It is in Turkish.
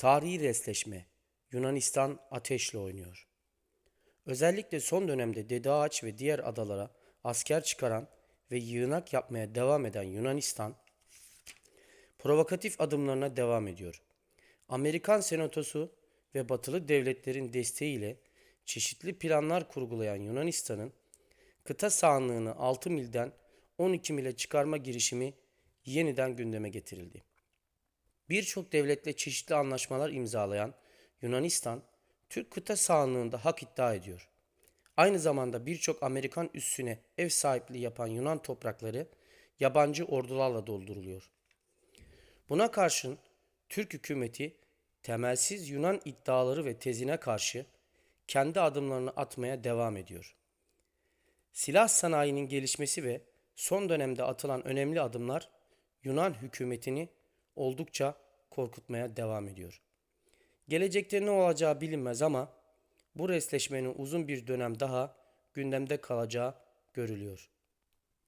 Tarihi resleşme. Yunanistan ateşle oynuyor. Özellikle son dönemde Dede Ağaç ve diğer adalara asker çıkaran ve yığınak yapmaya devam eden Yunanistan, provokatif adımlarına devam ediyor. Amerikan Senatosu ve batılı devletlerin desteğiyle çeşitli planlar kurgulayan Yunanistan'ın kıta sahanlığını 6 milden 12 mile çıkarma girişimi yeniden gündeme getirildi. Birçok devletle çeşitli anlaşmalar imzalayan Yunanistan, Türk kıta sahanlığında hak iddia ediyor. Aynı zamanda birçok Amerikan üssüne ev sahipliği yapan Yunan toprakları yabancı ordularla dolduruluyor. Buna karşın Türk hükümeti temelsiz Yunan iddiaları ve tezine karşı kendi adımlarını atmaya devam ediyor. Silah sanayinin gelişmesi ve son dönemde atılan önemli adımlar Yunan hükümetini oldukça korkutmaya devam ediyor. Gelecekte ne olacağı bilinmez ama bu resleşmenin uzun bir dönem daha gündemde kalacağı görülüyor.